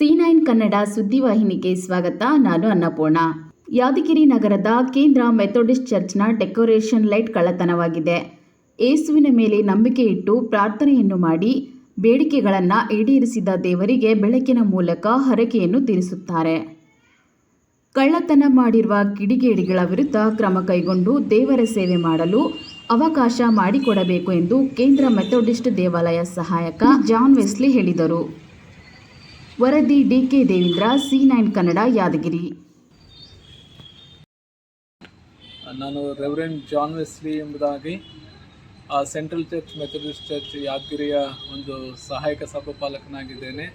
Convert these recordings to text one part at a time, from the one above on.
C nine Kannada ಸುದ್ದಿವಾಹಿನಿಗೆ ಸ್ವಾಗತ. ನಾನು ಅನ್ನಪೂರ್ಣ. ಯಾದಗಿರಿ ನಗರದ ಕೇಂದ್ರ ಮೆಥೋಡಿಸ್ಟ್ ಚರ್ಚ್ನ ಡೆಕೋರೇಷನ್ ಲೈಟ್ ಕಳ್ಳತನವಾಗಿದೆ. ಏಸುವಿನ ಮೇಲೆ ನಂಬಿಕೆ ಇಟ್ಟು ಪ್ರಾರ್ಥನೆಯನ್ನು ಮಾಡಿ ಬೇಡಿಕೆಗಳನ್ನು ಈಡೇರಿಸಿದ ದೇವರಿಗೆ ಬೆಳಕಿನ ಮೂಲಕ ಹರಕೆಯನ್ನು ತೀರಿಸುತ್ತಾರೆ. ಕಳ್ಳತನ ಮಾಡಿರುವ ಕಿಡಿಗೇಡಿಗಳ ವಿರುದ್ಧ ಕ್ರಮ ಕೈಗೊಂಡು ದೇವರ ಸೇವೆ ಮಾಡಲು ಅವಕಾಶ ಮಾಡಿಕೊಡಬೇಕು ಎಂದು ಕೇಂದ್ರ ಮೆಥೋಡಿಸ್ಟ್ ದೇವಾಲಯ ಸಹಾಯಕ ಜಾನ್ ವೆಸ್ಲಿ ಹೇಳಿದರು. ವರದಿ DK Devendra, C nine Kannada, Yadgiri. ನಾನು ರೆವರೆಂಡ್ ಜಾನ್ ವೆಸ್ಲಿ ಎಂಬುದಾಗಿ ಸೆಂಟ್ರಲ್ ಚರ್ಚ್, ಮೆಥಡಿಸ್ಟ್ ಚರ್ಚ್, ಯಾದಗಿರಿಯ ಒಂದು ಸಹಾಯಕ ಸಭಾಪಾಲಕನಾಗಿದ್ದೇನೆ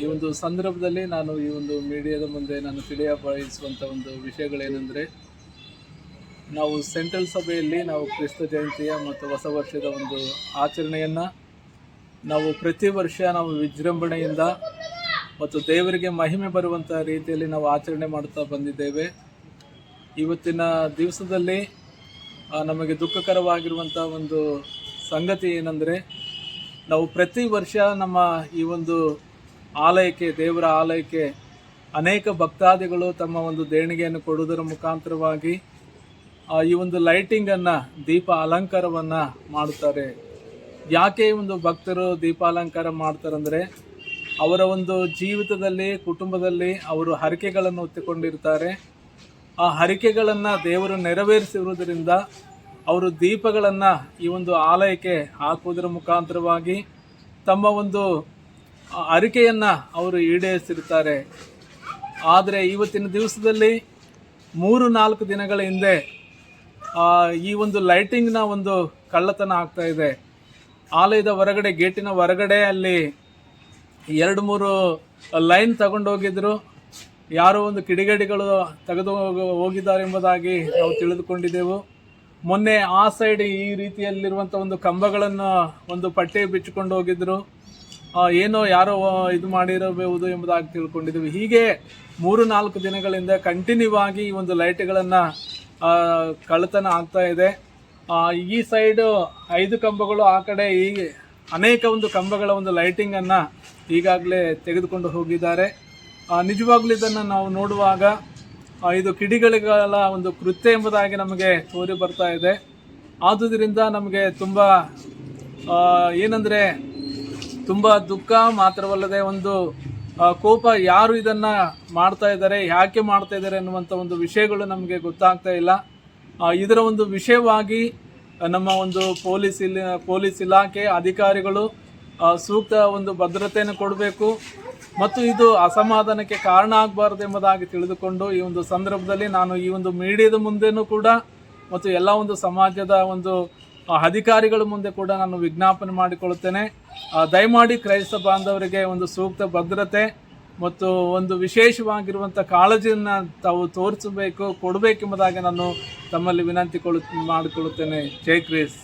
ಈ ಒಂದು ಸಂದರ್ಭದಲ್ಲಿ ನಾನು ಈ ಒಂದು ಮೀಡಿಯಾದ ಮುಂದೆ ನಾನು ತಿಳಿಯ ಬಯಸುವಂಥ ಒಂದು ವಿಷಯಗಳೇನೆಂದರೆ, ನಾವು ಸೆಂಟ್ರಲ್ ಸಭೆಯಲ್ಲಿ ನಾವು ಕ್ರಿಸ್ತ ಜಯಂತಿಯ ಮತ್ತು ಹೊಸ ವರ್ಷದ ಒಂದು ಆಚರಣೆಯನ್ನು ನಾವು ಪ್ರತಿ ವರ್ಷ ನಾವು ವಿಜೃಂಭಣೆಯಿಂದ ಮತ್ತು ದೇವರಿಗೆ ಮಹಿಮೆ ಬರುವಂಥ ರೀತಿಯಲ್ಲಿ ನಾವು ಆಚರಣೆ ಮಾಡುತ್ತಾ ಬಂದಿದ್ದೇವೆ. ಇವತ್ತಿನ ದಿವಸದಲ್ಲಿ ನಮಗೆ ದುಃಖಕರವಾಗಿರುವಂಥ ಒಂದು ಸಂಗತಿ ಏನಂದರೆ, ನಾವು ಪ್ರತಿ ವರ್ಷ ನಮ್ಮ ಈ ಒಂದು ಆಲಯಕ್ಕೆ, ದೇವರ ಆಲಯಕ್ಕೆ ಅನೇಕ ಭಕ್ತಾದಿಗಳು ತಮ್ಮ ಒಂದು ದೇಣಿಗೆಯನ್ನು ಕೊಡುವುದರ ಮುಖಾಂತರವಾಗಿ ಈ ಒಂದು ಲೈಟಿಂಗನ್ನು, ದೀಪ ಅಲಂಕಾರವನ್ನು ಮಾಡುತ್ತಾರೆ. ಯಾಕೆ ಒಂದು ಭಕ್ತರು ದೀಪಾಲಂಕಾರ ಮಾಡ್ತಾರಂದರೆ ಅವರ ಒಂದು ಜೀವಿತದಲ್ಲಿ, ಕುಟುಂಬದಲ್ಲಿ ಅವರು ಹರಿಕೆಗಳನ್ನು ಹೊತ್ತುಕೊಂಡಿರ್ತಾರೆ. ಆ ಹರಿಕೆಗಳನ್ನು ದೇವರು ನೆರವೇರಿಸಿರುವುದರಿಂದ ಅವರು ದೀಪಗಳನ್ನು ಈ ಒಂದು ಆಲಯಕ್ಕೆ ಹಾಕುವುದರ ಮುಖಾಂತರವಾಗಿ ತಮ್ಮ ಒಂದು ಹರಿಕೆಯನ್ನು ಅವರು ಈಡೇರಿಸಿರ್ತಾರೆ ಆದರೆ ಇವತ್ತಿನ ದಿವಸದಲ್ಲಿ ಮೂರು ನಾಲ್ಕು ದಿನಗಳ ಹಿಂದೆ ಈ ಒಂದು ಲೈಟಿಂಗ್ನ ಒಂದು ಕಳ್ಳತನ ಆಗ್ತಾ ಇದೆ. ಆಲಯದ ಹೊರಗಡೆ, ಗೇಟಿನ ಹೊರಗಡೆ ಅಲ್ಲಿ ಎರಡು ಮೂರು ಲೈನ್ ತಗೊಂಡು ಹೋಗಿದ್ರು. ಯಾರೋ ಒಂದು ಕಿಡಿಗೇಡಿಗಳು ತೆಗೆದು ಹೋಗ- ಹೋಗಿದ್ದಾರೆ ಎಂಬುದಾಗಿ ನಾವು ತಿಳಿದುಕೊಂಡಿದ್ದೆವು. ಮೊನ್ನೆ ಆ ಸೈಡ್ ಈ ರೀತಿಯಲ್ಲಿರುವಂಥ ಒಂದು ಕಂಬಗಳನ್ನು ಒಂದು ಪಟ್ಟೆ ಬಿಚ್ಚಿಕೊಂಡು ಹೋಗಿದ್ರು. ಏನೋ ಯಾರೋ ಇದು ಮಾಡಿರಬಹುದು ಎಂಬುದಾಗಿ ತಿಳ್ಕೊಂಡಿದ್ದೀವಿ. ಹೀಗೆ ಮೂರು ನಾಲ್ಕು ದಿನಗಳಿಂದ ಕಂಟಿನ್ಯೂ ಆಗಿ ಈ ಒಂದು ಲೈಟ್ಗಳನ್ನು ಕಳ್ಳತನ ಆಗ್ತಾ ಇದೆ. ಈ ಸೈಡು ಐದು ಕಂಬಗಳು ಆ ಕಡೆ ಈ ಅನೇಕ ಒಂದು ಕಂಬಗಳ ಒಂದು ಲೈಟಿಂಗನ್ನು ಈಗಾಗಲೇ ತೆಗೆದುಕೊಂಡು ಹೋಗಿದ್ದಾರೆ. ನಿಜವಾಗ್ಲೂ ಇದನ್ನು ನಾವು ನೋಡುವಾಗ ಇದು ಕಿಡಿಗಳಿಗಳ ಒಂದು ಕೃತ್ಯ ಎಂಬುದಾಗಿ ನಮಗೆ ತೋರಿ ಬರ್ತಾ ಇದೆ. ಆದುದರಿಂದ ನಮಗೆ ತುಂಬ ಏನಂದರೆ ತುಂಬ ದುಃಖ ಮಾತ್ರವಲ್ಲದೆ ಒಂದು ಕೋಪ ಯಾರು ಇದನ್ನು ಮಾಡ್ತಾ ಇದ್ದಾರೆ, ಯಾಕೆ ಮಾಡ್ತಾ ಇದ್ದಾರೆ ಅನ್ನುವಂಥ ಒಂದು ವಿಷಯಗಳು ನಮಗೆ ಗೊತ್ತಾಗ್ತಾ ಇಲ್ಲ. ಇದರ ಒಂದು ವಿಷಯವಾಗಿ ನಮ್ಮ ಒಂದು ಪೊಲೀಸ್ ಇಲ್ಲಿ ಪೊಲೀಸ್ ಇಲಾಖೆ ಅಧಿಕಾರಿಗಳು ಸೂಕ್ತ ಒಂದು ಭದ್ರತೆಯನ್ನು ಕೊಡಬೇಕು. ಮತ್ತು ಇದು ಅಸಮಾಧಾನಕ್ಕೆ ಕಾರಣ ಆಗಬಾರ್ದು ಎಂಬುದಾಗಿ ತಿಳಿದುಕೊಂಡು ಈ ಒಂದು ಸಂದರ್ಭದಲ್ಲಿ ನಾನು ಈ ಒಂದು ಮೀಡಿಯಾದ ಮುಂದೆನೂ ಕೂಡ ಮತ್ತು ಎಲ್ಲ ಒಂದು ಸಮಾಜದ ಒಂದು ಅಧಿಕಾರಿಗಳ ಮುಂದೆ ಕೂಡ ನಾನು ವಿಜ್ಞಾಪನೆ ಮಾಡಿಕೊಳ್ಳುತ್ತೇನೆ. ದಯಮಾಡಿ ಕ್ರೈಸ್ತ ಬಾಂಧವರಿಗೆ ಒಂದು ಸೂಕ್ತ ಭದ್ರತೆ ಮತ್ತು ಒಂದು ವಿಶೇಷವಾಗಿರುವಂಥ ಕಾಳಜಿಯನ್ನು ತಾವು ತೋರಿಸಬೇಕು ಕೊಡಬೇಕೆಂಬುದಾಗಿ ನಾನು ತಮ್ಮಲ್ಲಿ ವಿನಂತಿ ಮಾಡಿಕೊಳ್ಳುತ್ತೇನೆ. ಜೈ ಕ್ರಿಸ್.